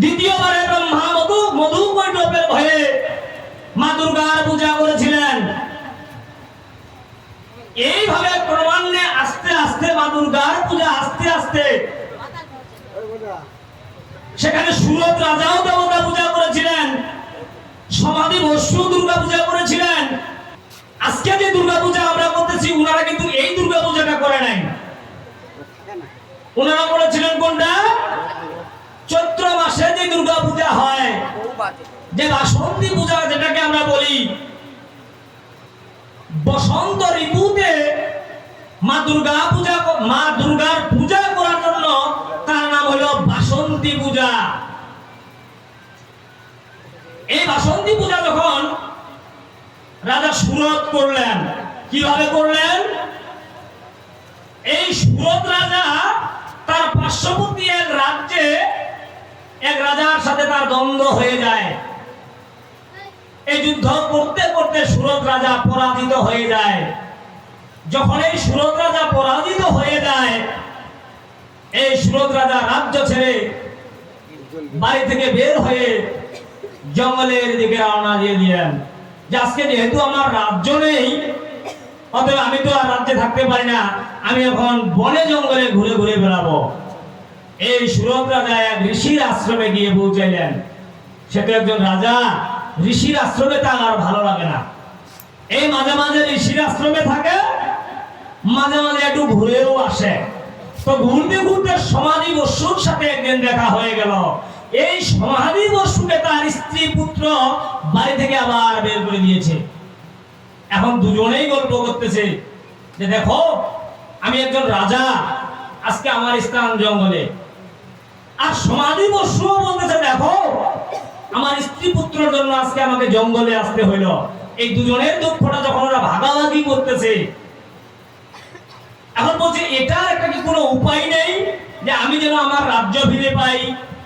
দ্বিতীয়বারে ব্রহ্মা মধু মধু কৈটবের ভয়ে মা দুর্গার পূজা করেছিলেন। এইভাবে ক্রমান্বয়ে আস্তে আস্তে মা দুর্গার পূজা আস্তে আস্তে সেখানে সুরত রাজাও দেবতা পূজা করেছিলেন, সমাধি বসু দুর্গা পূজা করেছিলেন। আজকে যে দুর্গা পূজা আমরা করতেছি, উনারা কিন্তু এই দুর্গা পূজাটা করে নাই। ওনারা করেছিলেন কোনটা চৈত্র মাসে যে দুর্গা পূজা হয় যে বাসন্তী পূজা যেটাকে আমরা বলি, বসন্ত ঋতুতে মা দুর্গা পূজা মা দুর্গার পূজা করার জন্য তার নাম হলো বাসন্তী পূজা। এই বাসন্তী পূজা যখন রাজা সুরত করলেন, কীভাবে করলেন? এই সুরত রাজা তার পার্শ্ববর্তী এক রাজ্যে এক রাজার সাথে তার দ্বন্দ্ব হয়ে যায়। এই যুদ্ধ করতে করতে সুরত রাজা পরাজিত হয়ে যায়। যখন এই সুরত রাজা পরাজিত হয়ে যায়, এই সুরত রাজা রাজ্য ছেড়ে বাড়ি থেকে বের হয়ে জঙ্গলের দিকে রওনা দিয়ে দিলেন। যে আজকে যেহেতু আমার রাজ্য নেই, অতএব আমি তো আর রাজ্যে থাকতে পারি না। আমি এখন বনে জঙ্গলে ঘুরে ঘুরে বেড়াবো। এই সুরত রাজা এক ঋষির আশ্রমে গিয়ে পৌঁছাইলেন। সে তো একজন রাজা, ঋষির আশ্রমে তার আর ভালো লাগে না। এই মাঝে মাঝে ঋষির আশ্রমে থাকে, মাঝে মাঝে একটু ঘুরেও আসে। তো ঘুরতে ঘুরতে সমাধি বসুর সাথে একদিন দেখা হয়ে গেল। এই সমাধি বসুকে তার স্ত্রী পুত্র বাড়ি থেকে আবার বের করে দিয়েছে। এখন দুজনেই গল্প করতেছে যে দেখো, আমি একজন রাজা, আজকে আমার স্থান জঙ্গলে। আর সমাধি বসুও বলতেছে দেখো, আমার স্ত্রী পুত্রের জন্য আজকে আমাকে জঙ্গলে আসতে হইল। এই দুজনের দুঃখটা যখন ওরা ভাগাভাগি করতেছে, এখন বলছে, এটার একটা কি কোনো উপায় নেই যে আমি যেন আমার রাজ্য ফিরে পাই?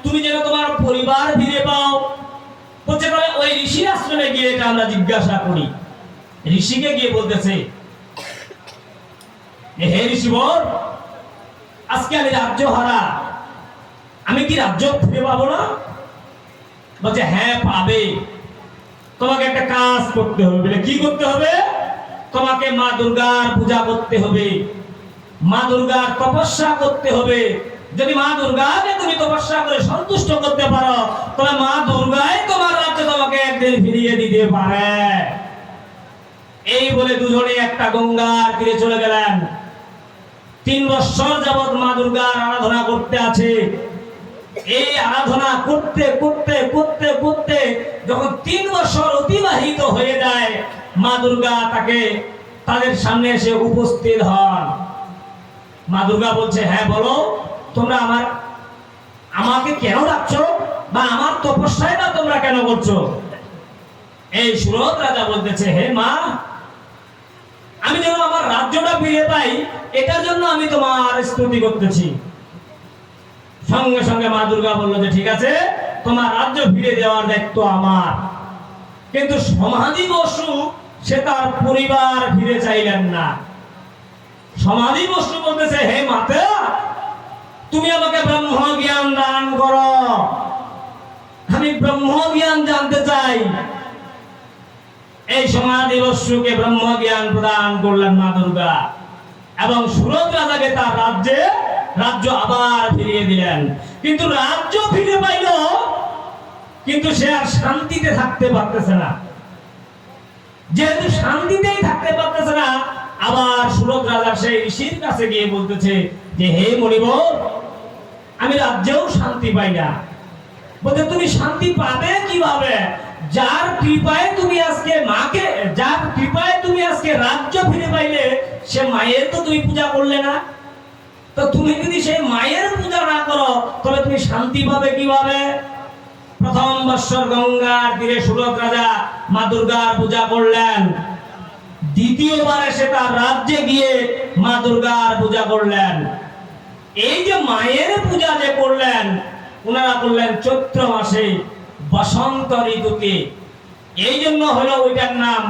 তুমি যেন তোমার পরিবার ফিরে পাও? বলছে, তাহলে ওই ঋষির আশ্রমে গিয়ে এটা আমরা জিজ্ঞাসা করি। ঋষিকে গিয়ে বলতেছে হে ঋষিবর, আজকে আমি রাজ্য হারা কি রাজ্য ফিরে পাবো না? বলছে হ্যাঁ পাবে। তোমাকে একটা কাজ করতে হবে। বলে, কি করতে হবে? তোমাকে মা দুর্গার পূজা করতে হবে। মা দুর্গার তপস্যা করতে হবে। যদি মা দুর্গাকে তুমি তপস্যা করে সন্তুষ্ট করতে পারো, তবে মা দুর্গাই তোমার রাজ্যে তোমাকে একদিন ফিরিয়ে দিতে পারে। এই বলে দুজনে একটা গঙ্গার তীরে চলে গেলেন। তিন বছর যাবৎ মা দুর্গার আরাধনা করতে আছে। এই আরাধনা করতে করতে করতে করতে যখন তিন বছর অতিবাহিত হয়ে যায়, মা দুর্গা তাকে তাদের সামনে এসে উপস্থিত হন। মা দুর্গা বলছে হ্যাঁ বলো, তোমরা আমার, আমাকে কেন ডাকছো বা আমার তপস্যায় না তোমরা কেন করছ? এই সুরত রাজা বলতেছে, হে মা, আমি যেন আমার রাজ্যটা ফিরে পাই, এটার জন্য আমি তোমার স্তুতি করতেছি। সঙ্গে সঙ্গে মা দুর্গা বলল যে, ঠিক আছে, তোমার রাজ্য ফিরে দেওয়ার দায়িত্ব আমার। কিন্তু সমাধি বসু, সে তার পরিবার ফিরে চাইলেন না। সমাধি বসু বলতেছে, হে মাতা, তুমি আমাকে ব্রহ্ম জ্ঞান দান করো। আমি ব্রহ্ম জ্ঞান জানতে চাই। এই সমাধি বস্যুকে ব্রহ্ম জ্ঞান প্রদান করলেন মা দুর্গা। এবং সুরত রাজাকে তার রাজ্যে রাজ্য আবার ফিরিয়ে দিলেন। কিন্তু রাজ্য ফিরে পাইল, কিন্তু সে আর শান্তিতে থাকতে পারতেছে না। যেহেতু শান্তিতেই থাকতে পারতেছে না, আবার সুরত রাজা সেই ঋষির কাছে গিয়ে বলতেছে যে, হে মণিবর আমি রাজ্যেও শান্তি পাই না। বলতে তুমি শান্তি পাবে কীভাবে? যার কৃপায় তুমি আজকে মাকে, যার কৃপায় তুমি আজকে রাজ্য ফিরে পাইলে, সে মায়ের তো তুমি পূজা করলে না। তো তুমি যদি সেই মায়ের পূজা না করো, তবে তুমি শান্তি পাবে কীভাবে? প্রথম বৎসর গঙ্গার তীরে সুরত রাজা মা দুর্গার পূজা করলেন। দ্বিতীয়বার এসে তার রাজ্যে গিয়ে মা দুর্গার পূজা করলেন। এই যে মায়ের পূজা যে করলেন ওনারা করলেন চৈত্র মাসে বসন্ত ঋতুতে। এই জন্য হলো ওইটার নাম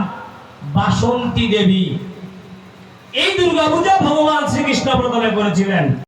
বাসন্তী দেবী। এই দুর্গা পূজা ভগবান শ্রীকৃষ্ণ প্রথমে করেছিলেন।